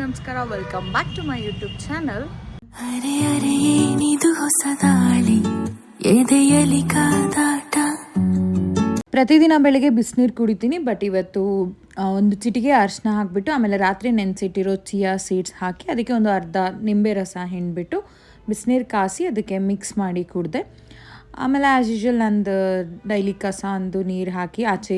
ನಮಸ್ಕಾರ welcome back to my YouTube channel ಅರೆ ಅರೆ ಏನಿದು ಹೊಸದಾಳಿ ಎದೆಯಲಿ ಕಾದಾಟ. ಪ್ರತಿದಿನ ಬೆಳಗ್ಗೆ ಬಿಸಿನೀರು ಕುಡಿತೀನಿ ಬಟ್ ಇವತ್ತು ಒಂದು ಚಿಟಿಕೆ ಅರಿಶಿನ ಹಾಕಿಬಿಟ್ಟು ಆಮೇಲೆ ರಾತ್ರಿ ನೆನೆಸಿಟ್ಟಿರೋ ಚಿಯಾ ಸೀಡ್ಸ್ ಹಾಕಿ ಅದಕ್ಕೆ ಒಂದು ಅರ್ಧ ನಿಂಬೆ ರಸ ಹಿಂಡ್ಬಿಟ್ಟು ಬಿಸಿನೀರು ಕಾಸಿ ಅದಕ್ಕೆ ಮಿಕ್ಸ್ ಮಾಡಿ ಕುಡಿದೆ. ಆಮೇಲೆ ಆ್ಯಸ್ ಯೂಶ್ವಲ್ ನಂದು ಡೈಲಿ ಕಸ ಅಂದು ನೀರು ಹಾಕಿ ಆಚೆ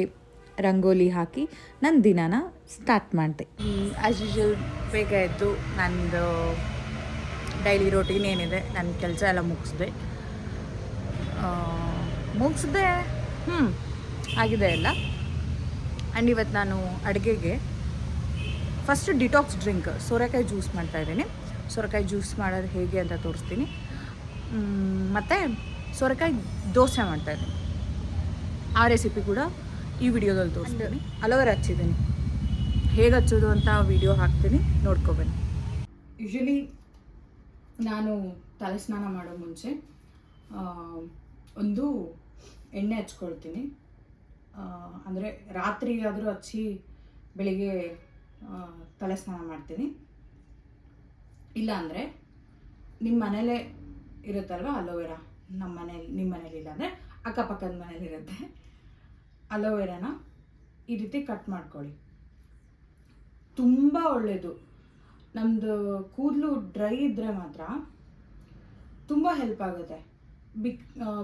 ರಂಗೋಲಿ ಹಾಕಿ ನನ್ನ ದಿನಾನ ಸ್ಟಾರ್ಟ್ ಮಾಡಿದೆ. ಆ್ಯಸ್ ಯೂಶಲ್ ಬೇಗ ಆಯಿತು ನಂದು ಡೈಲಿ ರೊಟೀನ್ ಏನಿದೆ ನನ್ನ ಕೆಲಸ ಎಲ್ಲ ಮುಗಿಸ್ದೆ. ಮುಗಿಸ್ದೆ ಹ್ಞೂ ಆಗಿದೆ ಎಲ್ಲ. ಆ್ಯಂಡ್ ಇವತ್ತು ನಾನು ಅಡುಗೆಗೆ ಫಸ್ಟ್ ಡಿಟಾಕ್ಸ್ ಡ್ರಿಂಕ್ ಸೋರೆಕಾಯಿ ಜ್ಯೂಸ್ ಮಾಡ್ತಾ ಇದ್ದೀನಿ. ಸೋರೆಕಾಯಿ ಜ್ಯೂಸ್ ಮಾಡೋದು ಹೇಗೆ ಅಂತ ತೋರಿಸ್ತೀನಿ. ಮತ್ತು ಸೋರೆಕಾಯಿ ದೋಸೆ ಮಾಡ್ತಾ ಇದ್ದೀನಿ. ಆ ರೆಸಿಪಿ ಕೂಡ ಈ ವಿಡಿಯೋದಲ್ಲಿ ತೋರಿಸ್ತೀನಿ. ಅಲೋವೆರಾ ಹಚ್ಚಿದ್ದೀನಿ. ಹೇಗೆ ಹಚ್ಚೋದು ಅಂತ ವಿಡಿಯೋ ಹಾಕ್ತೀನಿ ನೋಡ್ಕೊಬನ್ನಿ ಯೂಶಲಿ ನಾನು ತಲೆ ಸ್ನಾನ ಮಾಡೋ ಮುಂಚೆ ಒಂದು ಎಣ್ಣೆ ಹಚ್ಕೊಳ್ತೀನಿ. ಅಂದರೆ ರಾತ್ರಿ ಆದರೂ ಹಚ್ಚಿ ಬೆಳಿಗ್ಗೆ ತಲೆ ಸ್ನಾನ ಮಾಡ್ತೀನಿ. ಇಲ್ಲ ಅಂದರೆ ನಿಮ್ಮ ಮನೇಲೇ ಇರುತ್ತಲ್ವ ಅಲೋವೆರಾ ನಮ್ಮ ಮನೇಲಿ ನಿಮ್ಮ ಮನೇಲಿ ಇಲ್ಲ ಅಂದರೆ ಅಕ್ಕಪಕ್ಕದ ಮನೇಲಿ ಇರುತ್ತೆ. ಅಲೋವೆರಾನ ಈ ರೀತಿ ಕಟ್ ಮಾಡ್ಕೊಳ್ಳಿ. ತುಂಬ ಒಳ್ಳೆಯದು ನಮ್ಮದು ಕೂದಲು ಡ್ರೈ ಇದ್ದರೆ ಮಾತ್ರ ತುಂಬ ಹೆಲ್ಪ್ ಆಗುತ್ತೆ. ಬಿಕ್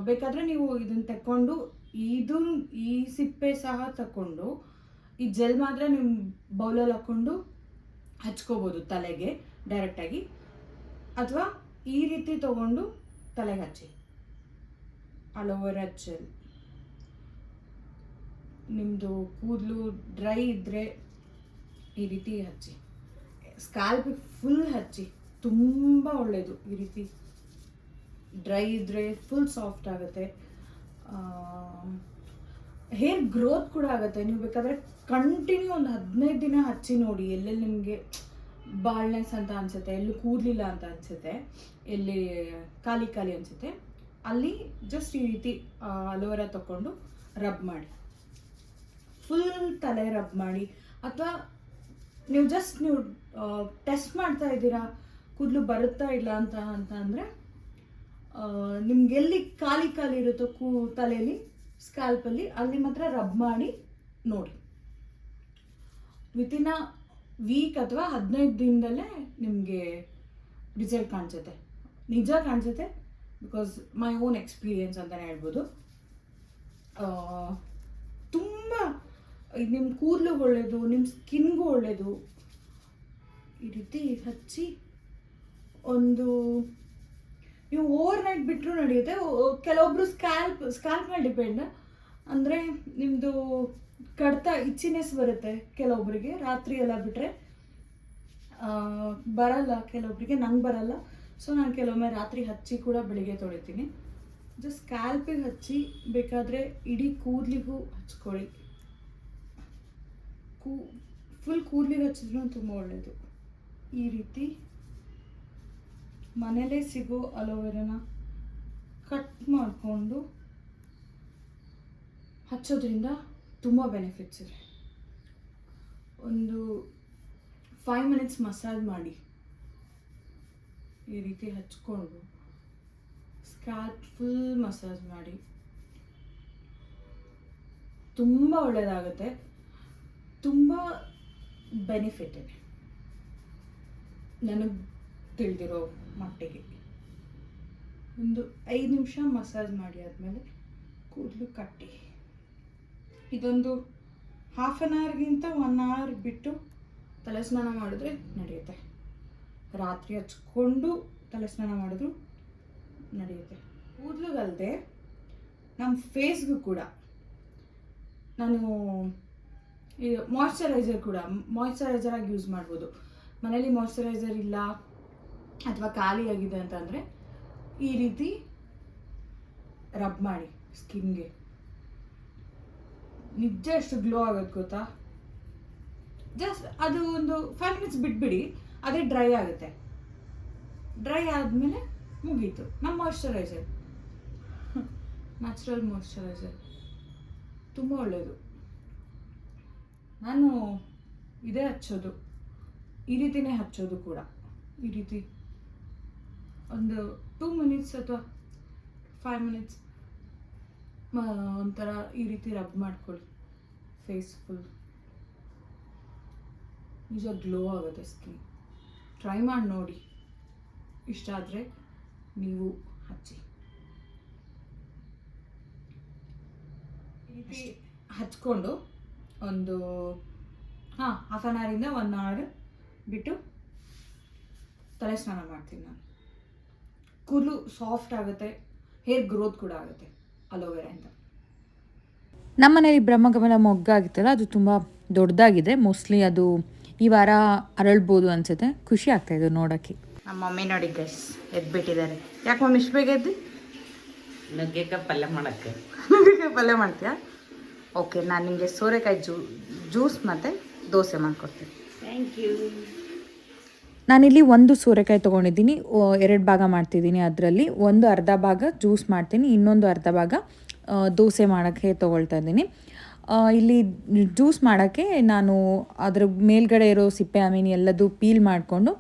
ಬೇಕಾದರೆ ನೀವು ಇದನ್ನು ತಕ್ಕೊಂಡು ಇದು ಈ ಸಿಪ್ಪೆ ಸಹ ತಕ್ಕೊಂಡು, ಈ ಜೆಲ್ ಮಾತ್ರ ನಿಮ್ಮ ಬೌಲಲ್ಲಿ ಹಾಕ್ಕೊಂಡು ಹಚ್ಕೋಬೋದು ತಲೆಗೆ ಡೈರೆಕ್ಟಾಗಿ ಅಥವಾ ಈ ರೀತಿ ತಗೊಂಡು ತಲೆಗೆ ಹಚ್ಚಿ. ಅಲೋವೆರಾ ಜೆಲ್ ನಿಮ್ಮದು ಕೂದಲು ಡ್ರೈ ಇದ್ದರೆ ಈ ರೀತಿ ಹಚ್ಚಿ. ಸ್ಕ್ಯಾಲ್ಪಿಗೆ ಫುಲ್ ಹಚ್ಚಿ. ತುಂಬ ಒಳ್ಳೆಯದು ಈ ರೀತಿ ಡ್ರೈ ಇದ್ದರೆ ಫುಲ್ ಸಾಫ್ಟ್ ಆಗುತ್ತೆ. ಹೇರ್ ಗ್ರೋತ್ ಕೂಡ ಆಗುತ್ತೆ. ನೀವು ಬೇಕಾದರೆ ಕಂಟಿನ್ಯೂ ಒಂದು ಹದಿನೈದು ದಿನ ಹಚ್ಚಿ ನೋಡಿ. ಎಲ್ಲೆಲ್ಲಿ ನಿಮಗೆ ಬಾಳ್ನೆಸ್ ಅಂತ ಅನಿಸುತ್ತೆ, ಎಲ್ಲೂ ಕೂದಲಿಲ್ಲ ಅಂತ ಅನಿಸುತ್ತೆ, ಎಲ್ಲಿ ಖಾಲಿ ಖಾಲಿ ಅನಿಸುತ್ತೆ, ಅಲ್ಲಿ ಜಸ್ಟ್ ಈ ರೀತಿ ಅಲೋವೆರಾ ತಗೊಂಡು ರಬ್ ಮಾಡಿ. ಫುಲ್ ತಲೆ ರಬ್ ಮಾಡಿ ಅಥವಾ ನೀವು ಜಸ್ಟ್ ನೀವು ಟೆಸ್ಟ್ ಮಾಡ್ತಾ ಇದ್ದೀರಾ, ಕೂದಲು ಬರುತ್ತಾ ಇಲ್ಲ ಅಂತ ಅಂತ ಅಂದರೆ ನಿಮ್ಗೆ ಎಲ್ಲಿ ಖಾಲಿ ಖಾಲಿ ಇರುತ್ತೋ ಕೂ, ತಲೆಯಲ್ಲಿ ಸ್ಕ್ಯಾಲ್ಪಲ್ಲಿ ಅಲ್ಲಿ ಮಾತ್ರ ರಬ್ ಮಾಡಿ ನೋಡಿ. ವಿತಿನ್ ಅ ವೀಕ್ ಅಥವಾ ಹದಿನೈದು ದಿನದಲ್ಲೇ ನಿಮಗೆ ರಿಸಲ್ಟ್ ಕಾಣಿಸುತ್ತೆ. ನಿಜ ಕಾಣಿಸುತ್ತೆ ಬಿಕಾಸ್ ಮೈ ಓನ್ ಎಕ್ಸ್ಪೀರಿಯನ್ಸ್ ಅಂತಲೇ ಹೇಳ್ಬೋದು. ತುಂಬ ನಿಮ್ಮ ಕೂದಲು ಒಳ್ಳೆಯದು ನಿಮ್ಮ ಸ್ಕಿನ್ಗೂ ಒಳ್ಳೆಯದು ಈ ರೀತಿ ಹಚ್ಚಿ ಒಂದು ನೀವು ಓವರ್ ನೈಟ್ ಬಿಟ್ಟರು ನಡೆಯುತ್ತೆ ಕೆಲವೊಬ್ರು ಸ್ಕ್ಯಾಲ್ಪ್ ಸ್ಕ್ಯಾಲ್ಪ್ ಮೇಲೆ ಡಿಪೆಂಡ್ ಅಂದರೆ ನಿಮ್ಮದು ಕಡ್ತ ಇಚ್ಚಿನೆಸ್ ಬರುತ್ತೆ ಕೆಲವೊಬ್ಬರಿಗೆ ರಾತ್ರಿ ಎಲ್ಲ ಬಿಟ್ಟರೆ ಬರಲ್ಲ ಕೆಲವೊಬ್ಬರಿಗೆ ನಂಗೆ ಬರಲ್ಲ. ಸೊ ನಾನು ಕೆಲವೊಮ್ಮೆ ರಾತ್ರಿ ಹಚ್ಚಿ ಕೂಡ ಬೆಳಿಗ್ಗೆ ತೊಳಿತೀನಿ. ಜಸ್ಟ್ ಸ್ಕ್ಯಾಲ್ಪಿಗೆ ಹಚ್ಚಿ, ಬೇಕಾದರೆ ಇಡೀ ಕೂದಲಿಗೂ ಹಚ್ಕೊಳ್ಳಿ. ಕೂ ಫುಲ್ ಕೂದಲಿಗೆ ಹಚ್ಚಿದ್ರು ತುಂಬ ಒಳ್ಳೆಯದು ಈ ರೀತಿ ಮನೇಲೇ ಸಿಗೋ ಅಲೋವೆರಾನ ಕಟ್ ಮಾಡಿಕೊಂಡು ಹಚ್ಚೋದ್ರಿಂದ ತುಂಬ ಬೆನಿಫಿಟ್ಸ್ ಇದೆ. ಒಂದು ಫೈವ್ ಮಿನಿಟ್ಸ್ ಮಸಾಜ್ ಮಾಡಿ ಈ ರೀತಿ ಹಚ್ಕೊಂಡು ಸ್ಕ್ಯಾಚ್ ಫುಲ್ ಮಸಾಜ್ ಮಾಡಿ ತುಂಬ ಒಳ್ಳೆಯದಾಗುತ್ತೆ ತುಂಬ ಬೆನಿಫಿಟ್ ಇದೆ. ನನಗೆ ತಿಳಿದಿರೋ ಮಟ್ಟಿಗೆ. ಒಂದು ಐದು ನಿಮಿಷ ಮಸಾಜ್ ಮಾಡಿ ಆದಮೇಲೆ ಕೂದಲು ಕಟ್ಟಿ. ಇದೊಂದು ಹಾಫ್ ಆನ್ ಅವರ್ಗಿಂತ ಒನ್ ಅವರ್ ಬಿಟ್ಟು ತಲೆ ಸ್ನಾನ ಮಾಡಿದ್ರೆ ನಡೆಯುತ್ತೆ. ರಾತ್ರಿ ಹಚ್ಕೊಂಡು ತಲೆ ಸ್ನಾನ ಮಾಡಿದ್ರು ನಡೆಯುತ್ತೆ. ಕೂದಲುಗಲ್ಲದೆ ನಮ್ಮ ಫೇಸ್ಗೂ ಕೂಡ. ನಾನು ಈ ಮಾಯ್ಶ್ಚರೈಸರ್ ಕೂಡ ಮಾಯ್ಶ್ಚರೈಸರ್ ಆಗಿ ಯೂಸ್ ಮಾಡ್ಬೋದು. ಮನೇಲಿ ಮಾಯ್ಶ್ಚರೈಸರ್ ಇಲ್ಲ, ಅಥವಾ ಖಾಲಿಯಾಗಿದೆ ಅಂತಂದರೆ, ಈ ರೀತಿ ರಬ್ ಮಾಡಿ ಸ್ಕಿನ್ಗೆ ನಿಜ ಎಷ್ಟು ಗ್ಲೋ ಆಗುತ್ತೆ ಗೊತ್ತಾ? ಜಸ್ಟ್ ಅದು ಒಂದು ಫೈವ್ ಮಿನಿಟ್ಸ್ ಬಿಟ್ಬಿಡಿ, ಅದೇ ಡ್ರೈ ಆಗುತ್ತೆ. ಡ್ರೈ ಆದಮೇಲೆ ಮುಗೀತು. ನಮ್ಮ ಮಾಯ್ಶ್ಚರೈಸರ್ ನ್ಯಾಚುರಲ್ ಮಾಯ್ಶ್ಚರೈಸರ್ ತುಂಬ ಒಳ್ಳೆಯದು ನಾನು ಇದೇ ಹಚ್ಚೋದು ಈ ರೀತಿನೇ ಹಚ್ಚೋದು ಕೂಡ. ಈ ರೀತಿ ಒಂದು ಟೂ ಮಿನಿಟ್ಸ್ ಅಥವಾ ಫೈವ್ ಮಿನಿಟ್ಸ್ ಒಂಥರ ಈ ರೀತಿ ರಬ್ ಮಾಡ್ಕೊಳ್ಳಿ. ಫೇಸ್ ಫುಲ್ ನಿಜ ಗ್ಲೋ ಆಗುತ್ತೆ ಸ್ಕಿನ್ ಟ್ರೈ ಮಾಡಿ ನೋಡಿ. ಇಷ್ಟ ಆದರೆ ನೀವು ಹಚ್ಚಿ. ಈ ರೀತಿ ಹಚ್ಕೊಂಡು ಒಂದು ಹಾಂ ಹಾಫ್ ಆನ್ ಅವರಿಂದ ಒನ್ ಅವರ್ ಬಿಟ್ಟು ತಲೆ ಸ್ನಾನ ಮಾಡ್ತೀನಿ ನಾನು. ಕೂದಲು ಸಾಫ್ಟ್ ಆಗುತ್ತೆ ಹೇರ್ ಗ್ರೋತ್ ಕೂಡ ಆಗುತ್ತೆ ಅಲೋವೆರಾಯಿಂದ ನಮ್ಮನೇಲಿ ಬ್ರಹ್ಮಗಮನ ಮೊಗ್ಗಾಗಿತ್ತಲ್ಲ ಅದು ತುಂಬ ದೊಡ್ಡದಾಗಿದೆ. ಮೋಸ್ಟ್ಲಿ ಅದು ಈ ವಾರ ಅರಳ್ಬೋದು ಅನ್ಸುತ್ತೆ. ಖುಷಿ ಆಗ್ತಾ ಇದೆ ನೋಡೋಕ್ಕೆ. ನಮ್ಮ ಮಮ್ಮಿ ನೋಡಿ ಗೈಸ್ ಎದ್ಬಿಟ್ಟಿದ್ದಾರೆ. ಯಾಕೆ ಮಮ್ಮಿ ಇಷ್ಟು ಬೇಗ ಎದ್ದು? ನುಗ್ಗೆಕಾಯಿ ಪಲ್ಯ ಮಾಡೋಕ್ಕೆ. ನುಗ್ಗೆಕಾಯಿ ಪಲ್ಯ ಮಾಡ್ತೀಯಾ? ಓಕೆ ನಾನು ನಿಮಗೆ ಸೋರೆಕಾಯಿ ಜ್ಯೂ ಜ್ಯೂಸ್ ಮತ್ತು ದೋಸೆ ಮಾಡಿಕೊಡ್ತೀನಿ. ಥ್ಯಾಂಕ್ ಯು ನಾನಿಲ್ಲಿ ಒಂದು ಸೋರೆಕಾಯಿ ತೊಗೊಂಡಿದ್ದೀನಿ. ಎರಡು ಭಾಗ ಮಾಡ್ತಿದ್ದೀನಿ ಅದರಲ್ಲಿ. ಒಂದು ಅರ್ಧ ಭಾಗ ಜ್ಯೂಸ್ ಮಾಡ್ತೀನಿ ಇನ್ನೊಂದು ಅರ್ಧ ಭಾಗ ದೋಸೆ ಮಾಡೋಕ್ಕೆ ತೊಗೊಳ್ತಾ ಇದ್ದೀನಿ. ಇಲ್ಲಿ ಜ್ಯೂಸ್ ಮಾಡೋಕ್ಕೆ ನಾನು ಅದ್ರ ಮೇಲ್ಗಡೆ ಇರೋ ಸಿಪ್ಪೆ ಐ ಮೀನ್ ಎಲ್ಲದು ಪೀಲ್ ಮಾಡಿಕೊಂಡು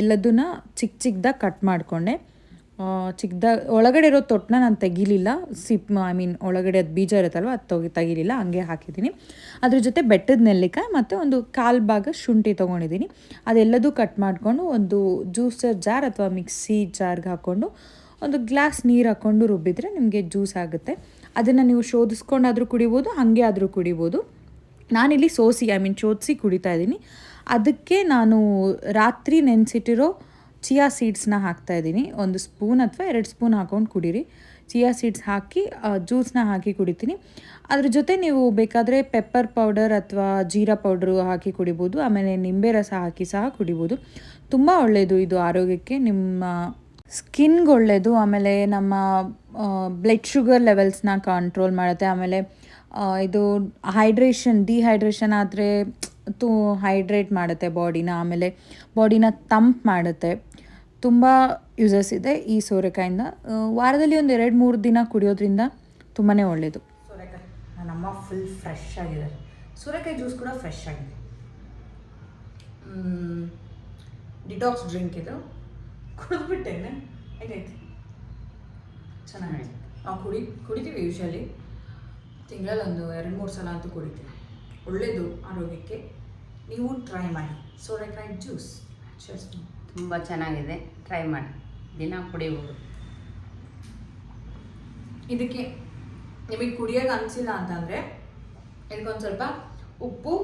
ಎಲ್ಲದನ್ನ ಚಿಕ್ಕ ಚಿಕ್ಕದಾಗಿ ಕಟ್ ಮಾಡಿಕೊಂಡೆ. ಚಿಕ್ಕದ ಒಳಗಡೆ ಇರೋ ತೊಟ್ಟನ್ನ ನಾನು ತೆಗಿಲಿಲ್ಲ. ಸಿಪ್, ಐ ಮೀನ್ ಒಳಗಡೆ ಅದು ಬೀಜ ಇರುತ್ತಲ್ವ ಅದು ತೊಗಿ, ತೆಗಿಲಿಲ್ಲ, ಹಂಗೆ ಹಾಕಿದ್ದೀನಿ. ಅದ್ರ ಜೊತೆ ಬೆಟ್ಟದ ನೆಲ್ಲಿಕಾಯಿ ಮತ್ತು ಒಂದು ಕಾಲು ಭಾಗ ಶುಂಠಿ ತೊಗೊಂಡಿದ್ದೀನಿ. ಅದೆಲ್ಲದೂ ಕಟ್ ಮಾಡಿಕೊಂಡು ಒಂದು ಜ್ಯೂಸರ್ ಜಾರ್ ಅಥವಾ ಮಿಕ್ಸಿ ಜಾರ್ಗೆ ಹಾಕ್ಕೊಂಡು ಒಂದು ಗ್ಲಾಸ್ ನೀರು ಹಾಕ್ಕೊಂಡು ರುಬ್ಬಿದ್ರೆ ನಿಮಗೆ ಜ್ಯೂಸ್ ಆಗುತ್ತೆ. ಅದನ್ನು ನೀವು ಶೋಧಿಸ್ಕೊಂಡಾದರೂ ಕುಡಿಬೋದು, ಹಾಗೆ ಆದರೂ ಕುಡಿಬೋದು. ನಾನಿಲ್ಲಿ ಸೋಸಿ, ಐ ಮೀನ್ ಶೋಧಿಸಿ ಕುಡಿತಾ ಇದ್ದೀನಿ. ಅದಕ್ಕೆ ನಾನು ರಾತ್ರಿ ನೆನೆಸಿಟ್ಟಿರೋ ಚಿಯಾ ಸೀಡ್ಸ್ನ ಹಾಕ್ತಾ ಇದ್ದೀನಿ. ಒಂದು ಸ್ಪೂನ್ ಅಥವಾ ಎರಡು ಸ್ಪೂನ್ ಹಾಕೊಂಡು ಕುಡೀರಿ. ಚಿಯಾ ಸೀಡ್ಸ್ ಹಾಕಿ ಜ್ಯೂಸ್ನ ಹಾಕಿ ಕುಡಿತೀನಿ. ಅದ್ರ ಜೊತೆ ನೀವು ಬೇಕಾದರೆ ಪೆಪ್ಪರ್ ಪೌಡರ್ ಅಥವಾ ಜೀರಾ ಪೌಡ್ರು ಹಾಕಿ ಕುಡಿಬೋದು. ಆಮೇಲೆ ನಿಂಬೆ ರಸ ಹಾಕಿ ಸಹ ಕುಡಿಬೋದು. ತುಂಬ ಒಳ್ಳೆಯದು ಇದು ಆರೋಗ್ಯಕ್ಕೆ. ನಿಮ್ಮ ಸ್ಕಿನ್ಗೆ ಒಳ್ಳೆಯದು ಆಮೇಲೆ ನಮ್ಮ ಬ್ಲಡ್ ಶುಗರ್ ಲೆವೆಲ್ಸ್ನ ಕಂಟ್ರೋಲ್ ಮಾಡುತ್ತೆ. ಆಮೇಲೆ ಇದು ಹೈಡ್ರೇಷನ್, ಡಿಹೈಡ್ರೇಷನ್ ಆದರೆ ತು, ಹೈಡ್ರೇಟ್ ಮಾಡುತ್ತೆ ಬಾಡಿನ. ಆಮೇಲೆ ಬಾಡಿನ ತಂಪು ಮಾಡುತ್ತೆ. ತುಂಬ ಯೂಸಸ್ ಇದೆ ಈ ಸೋರೆಕಾಯಿಂದ. ವಾರದಲ್ಲಿ ಒಂದು ಎರಡು ಮೂರು ದಿನ ಕುಡಿಯೋದ್ರಿಂದ ತುಂಬಾ ಒಳ್ಳೆಯದು ಸೋರೆಕಾಯಿ. ನನ್ನಮ್ಮ ಫುಲ್ ಫ್ರೆಶ್ ಆಗಿದೆ. ಸೋರೆಕಾಯಿ ಜ್ಯೂಸ್ ಕೂಡ ಫ್ರೆಶ್ ಆಗಿದೆ. ಡಿಟಾಕ್ಸ್ ಡ್ರಿಂಕ್ ಇದು. ಕುಡಿದ್ಬಿಟ್ಟೇನೆ ಹೇಗೈತೆ? ಚೆನ್ನಾಗಿದೆ ನಾವು ಕುಡಿ ಕುಡಿತೀವಿ ಯೂಶಲಿ ತಿಂಗಳಲ್ಲಿ ಒಂದು ಎರಡು ಮೂರು ಸಲ ಅಂತೂ ಕುಡಿತೀವಿ. ಒಳ್ಳೆಯದು ಆರೋಗ್ಯಕ್ಕೆ. ನೀವು ಟ್ರೈ ಮಾಡಿ. ಸೋರೆಕಾಯಿ ಜ್ಯೂಸ್ ಜಸ್ಟ್ ತುಂಬ ಚೆನ್ನಾಗಿದೆ. ಟ್ರೈ ಮಾಡಿ. ದಿನ ಕುಡಿಬೋದು ಇದಕ್ಕೆ ನಿಮಗೆ ಕುಡಿಯೋಕೆ ಅನಿಸಿಲ್ಲ ಅಂತಂದರೆ ಇದಕ್ಕೊಂದು ಸ್ವಲ್ಪ ಉಪ್ಪು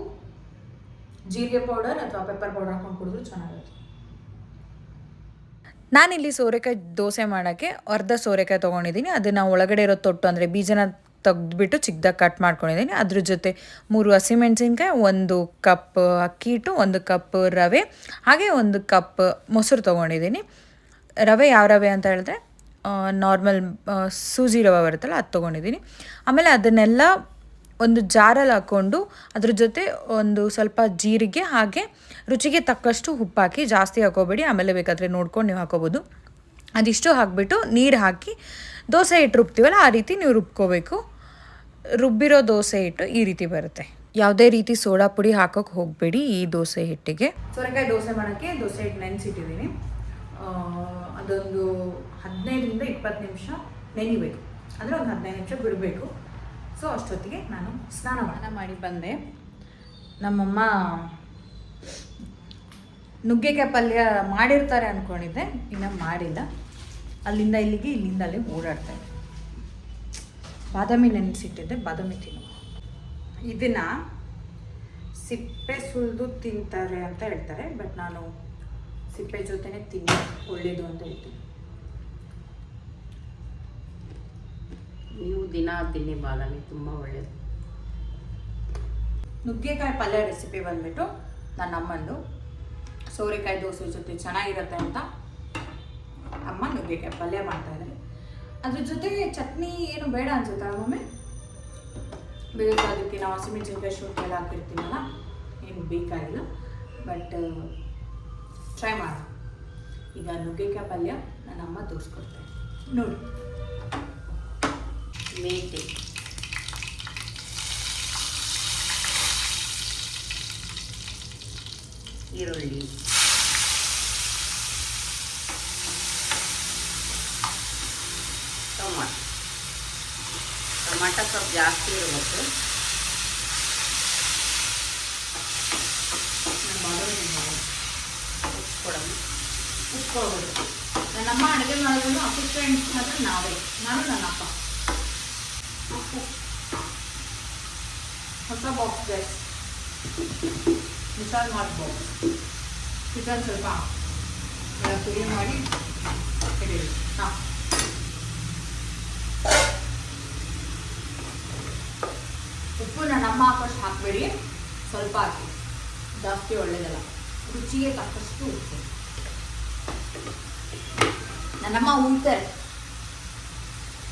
ಜೀರಿಗೆ ಪೌಡರ್ ಅಥವಾ ಪೆಪ್ಪರ್ ಪೌಡರ್ ಹಾಕೊಂಡು ಕುಡಿದ್ರು ಚೆನ್ನಾಗಿರುತ್ತೆ. ನಾನಿಲ್ಲಿ ಸೋರೆಕಾಯಿ ದೋಸೆ ಮಾಡೋಕ್ಕೆ ಅರ್ಧ ಸೋರೆಕಾಯಿ ತೊಗೊಂಡಿದ್ದೀನಿ. ಅದನ್ನು ಒಳಗಡೆ ಇರೋ ತೊಟ್ಟು ಅಂದರೆ ಬೀಜನ ತೆಗೆದ್ಬಿಟ್ಟು ಚಿಕ್ಕದಾಗಿ ಕಟ್ ಮಾಡ್ಕೊಂಡಿದ್ದೀನಿ. ಅದ್ರ ಜೊತೆ ಮೂರು ಹಸಿಮೆಣಸಿನ್ಕಾಯಿ ಒಂದು ಕಪ್ ಅಕ್ಕಿ ಹಿಟ್ಟು, ಒಂದು ಕಪ್ ರವೆ, ಹಾಗೆ ಒಂದು ಕಪ್ ಮೊಸರು ತೊಗೊಂಡಿದ್ದೀನಿ. ರವೆ ಯಾವ ರವೆ ಅಂತ ಹೇಳಿದ್ರೆ ನಾರ್ಮಲ್ ಸೂಜಿ ರವೆ ಬರುತ್ತಲ್ಲ, ಅದು ತೊಗೊಂಡಿದ್ದೀನಿ. ಆಮೇಲೆ ಅದನ್ನೆಲ್ಲ ಒಂದು ಜಾರಲ್ಲಿ ಹಾಕ್ಕೊಂಡು ಅದ್ರ ಜೊತೆ ಒಂದು ಸ್ವಲ್ಪ ಜೀರಿಗೆ ಹಾಗೆ ರುಚಿಗೆ ತಕ್ಕಷ್ಟು ಉಪ್ಪು ಹಾಕಿ, ಜಾಸ್ತಿ ಹಾಕೋಬೇಡಿ. ಆಮೇಲೆ ಬೇಕಾದರೆ ನೋಡ್ಕೊಂಡು ನೀವು ಹಾಕೋಬೋದು. ಅದಿಷ್ಟು ಹಾಕಿಬಿಟ್ಟು ನೀರು ಹಾಕಿ ದೋಸೆ ಹಿಟ್ಟು ರುಬ್ತೀವಲ್ಲ ಆ ರೀತಿ ನೀವು ರುಬ್ಕೋಬೇಕು. ರುಬ್ಬಿರೋ ದೋಸೆ ಹಿಟ್ಟು ಈ ರೀತಿ ಬರುತ್ತೆ. ಯಾವುದೇ ರೀತಿ ಸೋಡಾ ಪುಡಿ ಹಾಕೋಕೆ ಹೋಗಬೇಡಿ ಈ ದೋಸೆ ಹಿಟ್ಟಿಗೆ. ಸೋರೆಕಾಯಿ ದೋಸೆ ಮಾಡೋಕ್ಕೆ ದೋಸೆ ಹಿಟ್ಟು ನೆನೆಸಿಟ್ಟಿದ್ದೀನಿ. ಅದೊಂದು ಹದಿನೈದರಿಂದ ಇಪ್ಪತ್ತು ನಿಮಿಷ ನೆನಿಬೇಕು. ಅಂದರೆ ಒಂದು ಹದಿನೈದು ನಿಮಿಷ ಬಿಡಬೇಕು. ಸೊ ಅಷ್ಟೊತ್ತಿಗೆ ನಾನು ಸ್ನಾನ ಸ್ನಾನ ಮಾಡಿ ಬಂದೆ. ನಮ್ಮಮ್ಮ ನುಗ್ಗೆಕಾಯಿ ಪಲ್ಯ ಮಾಡಿರ್ತಾರೆ ಅಂದ್ಕೊಂಡಿದ್ದೆ ಇನ್ನೂ ಮಾಡಿಲ್ಲ. ಅಲ್ಲಿಂದ ಇಲ್ಲಿಗೆ ಇಲ್ಲಿಂದ ಅಲ್ಲಿ ಓಡಾಡ್ತಾ ಇದ್ದೆ. ಬಾದಾಮಿ ನೆನೆಸಿಟ್ಟಿದ್ದೆ ಬಾದಾಮಿ ತಿನ್ನು. ಇದನ್ನು ಸಿಪ್ಪೆ ಸುಲಿದು ತಿಂತಾರೆ ಅಂತ ಹೇಳ್ತಾರೆ ಬಟ್ ನಾನು ಸಿಪ್ಪೆ ಜೊತೆನೆ ತಿನ್ನ ಒಳ್ಳೇದು ಅಂತ ಹೇಳ್ತೀನಿ. ನೀವು ದಿನ ತಿನ್ನಿ ಬಾದಾಮಿ ತುಂಬ ಒಳ್ಳೆಯದು ನುಗ್ಗೆಕಾಯಿ ಪಲ್ಯ ರೆಸಿಪಿ ಬಂದ್ಬಿಟ್ಟು ನನ್ನ ಅಮ್ಮಂದು ಸೋರೆಕಾಯಿ ದೋಸೆ ಜೊತೆ ಚೆನ್ನಾಗಿರುತ್ತೆ ಅಂತ ಅಮ್ಮ ನುಗ್ಗೆಕಾಯಿ ಪಲ್ಯ ಮಾಡ್ತಾ ಇದ್ದಾರೆ. ಅದ್ರ ಜೊತೆಗೆ ಚಟ್ನಿ ಏನು ಬೇಡ ಅನ್ಸುತ್ತೆ ಒಮ್ಮೆ? ಬೇರೆ ಅದಕ್ಕೆ ನಾವು ಹಸಿಮೆಣಸಿನ್ಕಾಯಿ ಶುಂಠಿ ಎಲ್ಲ ಹಾಕಿರ್ತೀವಲ್ಲ, ಏನು ಬೇಕಾಗಿಲ್ಲ. ಬಟ್ ಟ್ರೈ ಮಾಡಿ. ಈಗ ನುಗ್ಗೆಕಾಯಿ ಪಲ್ಯ ನನ್ನ ಅಮ್ಮ ತೋರಿಸ್ಕೊಡ್ತಾರೆ. ನೋಡಿ. ಮೇಥಿ ಈರುಳ್ಳಿ ಟೊಮಾಟೊ ಸ್ವಲ್ಪ ಜಾಸ್ತಿ ಇರಬೇಕು. ಉಪ್ಪು ಕೊಡೋಣ ಉಪ್ಪು ಹೋಗೋದು ನನ್ನಮ್ಮ ಅಡುಗೆ ಮಾಡೋದನ್ನು ಅಸಿಸ್ಟೆಂಟ್ ಮಾತ್ರ ನಾವೇ. ನಾನು ನನ್ನಪ್ಪ ಉಪ್ಪು ಹೊಸ ಬಾಕ್ಸ್ ಗೈಸ್ ಮಿಸಾಲ್ ಮಾಡಿ ಬಾಕ್ಸ್ ಕಿಚನ್ ಸ್ವಲ್ಪ ಕ್ಲೀನ್ ಮಾಡಿ ಇಡೀರಿ ಹಾಂ. ನನ್ನ ಹಾಕೋಷ್ಟು ಹಾಕಬೇಡಿ ಸ್ವಲ್ಪ ಹಾಕಿ. ಜಾಸ್ತಿ ಒಳ್ಳೇದಲ್ಲ. ರುಚಿಗೆ ತಕ್ಕಷ್ಟು ಉಪ್ಪು. ನನ್ನಮ್ಮ ಉಳ್ತಾರೆ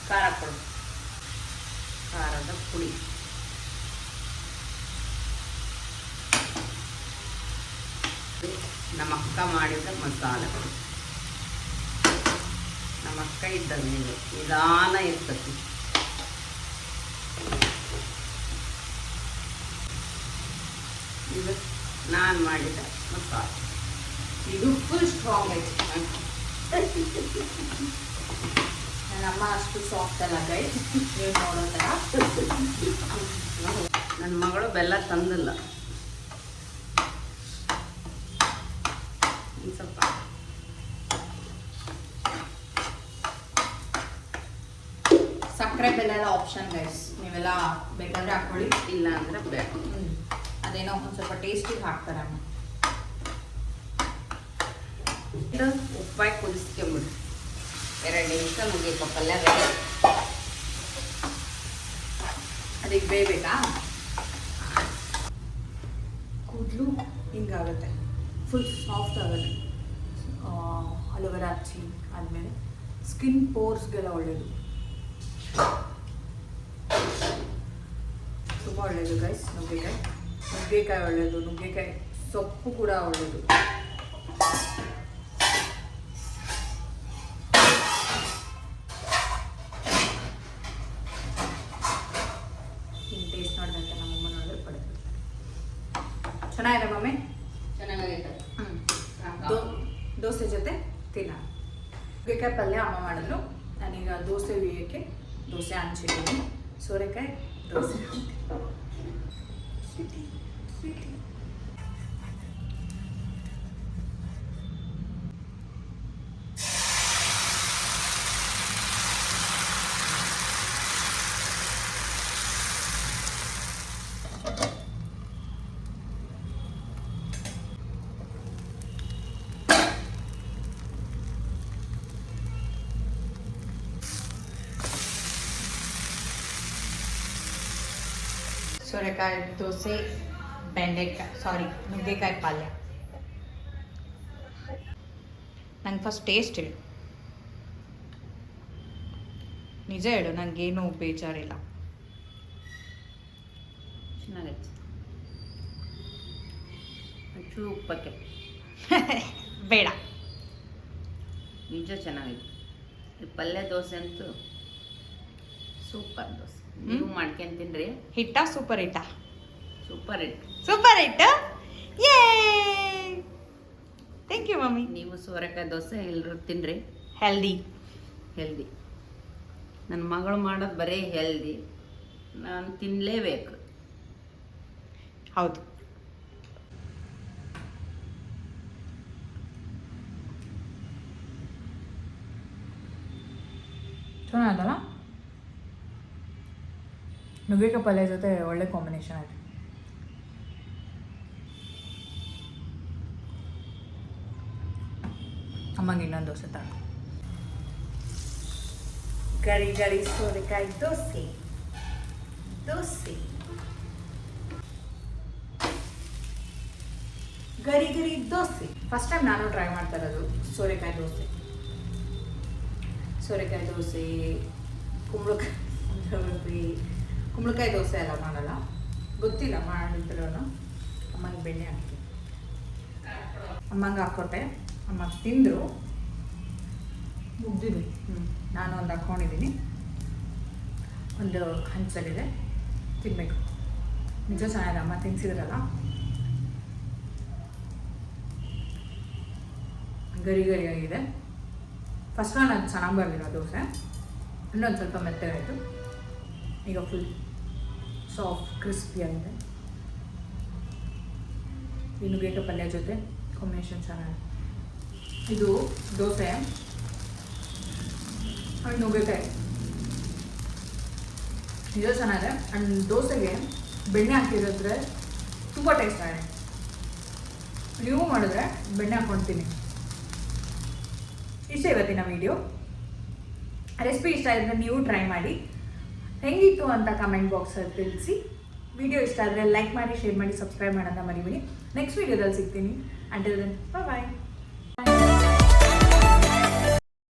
ಖಾರ ಕೊಡು ಖಾರದ ಪುಡಿ. ನಮ್ಮ ಅಕ್ಕ ಮಾಡಿದ ಮಸಾಲೆ. ನಮ್ಮ ಅಕ್ಕ ಇದ್ದಂಗೆ ಇದು ನಿಧಾನ ಇರ್ತತಿ ಇದು ನಾನು ಮಾಡಿದ ಮಸಾಲೆ. ಇದು ಫುಲ್ ಸ್ಟ್ರಾಂಗ್ ಐತೆ ನನ್ನಮ್ಮ ಅಷ್ಟು ಸಾಫ್ಟ್ ಅಲ್ಲ ಕೈ ನೀವು ನೋಡೋ ಥರ ನನ್ನ ಮಗಳು ಬೆಲ್ಲ ತಂದಿಲ್ಲ. ಸ್ವಲ್ಪ. ಸಕ್ಕರೆ ಬೆಲ್ಲ ಎಲ್ಲ ಆಪ್ಷನ್ ಗೈಸ್ ನೀವೆಲ್ಲ ಬೇಕಾದ್ರೆ ಹಾಕೊಳ್ಳಿ. ಇಲ್ಲ ಅಂದರೆ ಬೇಡ. ಅದೇನೋ ಒಂದು ಸ್ವಲ್ಪ ಟೇಸ್ಟಿಗೆ ಹಾಕ್ತಾರೆ ಅಮ್ಮ. ಇದು ಉಪ್ಪಾಯಿ ಕುದಿಸ್ಕೊಂಬಿಡು ಎರಡು ನಿಮಿಷ ಮುಗಿಯಪ್ಪ ಪಲ್ಯ ರೆಡಿ ಅದಕ್ಕೆ ಬೇಯಬೇಕಾ? ಕೂದಲು ಹಿಂಗಾಗುತ್ತೆ. ಫುಲ್ ಸಾಫ್ಟ್ ಆಗುತ್ತೆ. ಅಲೋವೆರಾ ಹಚ್ಚಿ ಆದಮೇಲೆ ಸ್ಕಿನ್ ಪೋರ್ಸ್ಗೆಲ್ಲ ಒಳ್ಳೆಯದು ತುಂಬ ಒಳ್ಳೆಯದು ಗೈಸ್ ನುಗ್ಗೆಕಾಯಿ ನುಗ್ಗೆಕಾಯಿ ಒಳ್ಳೆಯದು ನುಗ್ಗೆಕಾಯಿ ಸೊಪ್ಪು ಕೂಡ ಒಳ್ಳೆಯದು ಹಿಂಗೆ ಟೇಸ್ಟ್ ನೋಡಿದಂತೆ ನಮ್ಮಮ್ಮ ನೋಡಿದ್ರೆ ಪಡೆದು ಚೆನ್ನಾಗಿದೆ ಮಮ್ಮಿ ಚೆನ್ನಾಗೈತೆ ದೋ ದೋಸೆ ಜೊತೆ ತಿನ್ನ. ನುಗ್ಗೆಕಾಯಿ ಪಲ್ಯ ಅಮ್ಮ ಮಾಡಿದ್ರು ನಾನೀಗ ದೋಸೆ ಬೇಯಕ್ಕೆ ದೋಸೆ ಹಂಚಿದ್ದೀನಿ. ಸೋರೆಕಾಯಿ ದೋಸೆ ಸೋರೆಕಾಯಿ ದೋಸೆ ಬೆಂಡೆಕಾಯಿ ಸಾರಿ ನುಗ್ಗೆಕಾಯಿ ಪಲ್ಯ. ನಂಗೆ ಫಸ್ಟ್ ಟೇಸ್ಟ್ ಹೇಳು. ನಿಜ ಹೇಳು ನನಗೇನು ಬೇಜಾರಿಲ್ಲ. ಚೆನ್ನಾಗೈತೆ. ಒಂಚೂರು ಉಪ್ಪಕ್ಕೆ. ಬೇಡ. ನಿಜ ಚೆನ್ನಾಗೈತೆ. ಈ ಪಲ್ಯ ದೋಸೆ ಅಂತೂ ಸೂಪರ್ ದೋಸೆ. ನೀವು ಮಾಡ್ಕೊಂಡು ತಿನ್ರಿ ಹಿಟ್ಟ ಸೂಪರ್ ಹಿಟ್ಟ. Super hit. Super hit. ಯೇ ಥ್ಯಾಂಕ್ ಯು ಮಮ್ಮಿ ನೀವು ಸೋರೆಕಾಯಿ ದೋಸೆ ಎಲ್ಲರೂ ತಿನ್ರಿ? ಹೆಲ್ದಿ ಹೆಲ್ದಿ ನನ್ನ ಮಗಳು ಮಾಡೋದು ಬರೀ ಹೆಲ್ದಿ ನಾನು ತಿನ್ನಲೇಬೇಕು ಹೌದು. ಚೆನ್ನಾಗಲ್ಲ ನುಗ್ಗೆಕಾಯಿ ಪಲ್ಯ ಜೊತೆ ಒಳ್ಳೆ ಕಾಂಬಿನೇಷನ್ ಆಯಿತು. ಅಮ್ಮಂಗೆ ಇನ್ನೊಂದು ದೋಸೆ ತಾಳು ಗರಿ ಗರಿ ಸೋರೆಕಾಯಿ ದೋಸೆ. ದೋಸೆ. ಗರಿ ಗರಿ ದೋಸೆ. ಫಸ್ಟ್ ಟೈಮ್ ನಾನು ಟ್ರೈ ಮಾಡ್ತಾ ಇರೋದು ಸೋರೆಕಾಯಿ ದೋಸೆ. ಸೋರೆಕಾಯಿ ದೋಸೆ, ಕುಂಬಳಕಾಯಿ ದೋಸೆ ಕುಂಬಳಕಾಯಿ ದೋಸೆ ಎಲ್ಲ ಮಾಡಲ್ಲ. ಗೊತ್ತಿಲ್ಲ ಮಾಡಿದ್ರು ಅಮ್ಮಂಗೆ ಬೆಣ್ಣೆ ಹಾಕಿ. ಅಮ್ಮಂಗೆ ಹಾಕ್ಕೊಟ್ಟೆ. ಅಮ್ಮ ತಿಂದರು. ಮುಗ್ದಿದ್ವಿ ಹ್ಞೂ ನಾನು ಒಂದು ಹಾಕ್ಕೊಂಡಿದ್ದೀನಿ. ಒಂದು ಹಂಚಲಿದೆ. ತಿನ್ನಬೇಕು ನಿಜ ಚೆನ್ನಾಗಿದೆ. ಅಮ್ಮ ತಿನ್ಸಿದ್ರಲ್ಲ. ಗರಿ ಗರಿಯಾಗಿದೆ ಫಸ್ಟ್ ಅದು ಚೆನ್ನಾಗಿ ಬರಲಿಲ್ಲ ದೋಸೆ. ಇನ್ನೊಂದು ಸ್ವಲ್ಪ ಮೆತ್ತಗಾಯಿತು. ಈಗ ಫುಲ್ ಸಾಫ್ಟ್ ಕ್ರಿಸ್ಪಿಯಾಗಿದೆ ಇನ್ನು ಗೇಟ ಪಲ್ಯ ಜೊತೆ ಕಾಂಬಿನೇಷನ್ ಚೆನ್ನಾಗಿದೆ. ಇದು ದೋಸೆ. ಆ್ಯಂಡ್ ನುಗ್ಗೆಕಾಯಿ ಇದು ಚೆನ್ನಾಗಿದೆ. ಆ್ಯಂಡ್ ದೋಸೆಗೆ ಬೆಣ್ಣೆ ಹಾಕಿರೋದ್ರೆ ತುಂಬ ಟೇಸ್ಟ್ ಆಗಿದೆ. ನೀವು ಮಾಡಿದ್ರೆ ಬೆಣ್ಣೆ ಹಾಕ್ಕೊಳ್ತೀನಿ ಇಷ್ಟೇ ಇವತ್ತಿನ ವಿಡಿಯೋ ರೆಸಿಪಿ ಇಷ್ಟ ಇದ್ದರೆ ನೀವು ಟ್ರೈ ಮಾಡಿ. ಹೆಂಗಿತ್ತು ಅಂತ ಕಮೆಂಟ್ ಬಾಕ್ಸಲ್ಲಿ ತಿಳಿಸಿ. ವಿಡಿಯೋ ಇಷ್ಟ ಆದರೆ ಲೈಕ್ ಮಾಡಿ ಶೇರ್ ಮಾಡಿ ಸಬ್ಸ್ಕ್ರೈಬ್ ಮಾಡೋದನ್ನ ಮರಿಬೇಡಿ. ನೆಕ್ಸ್ಟ್ ವಿಡಿಯೋದಲ್ಲಿ ಸಿಗ್ತೀನಿ. Until then bye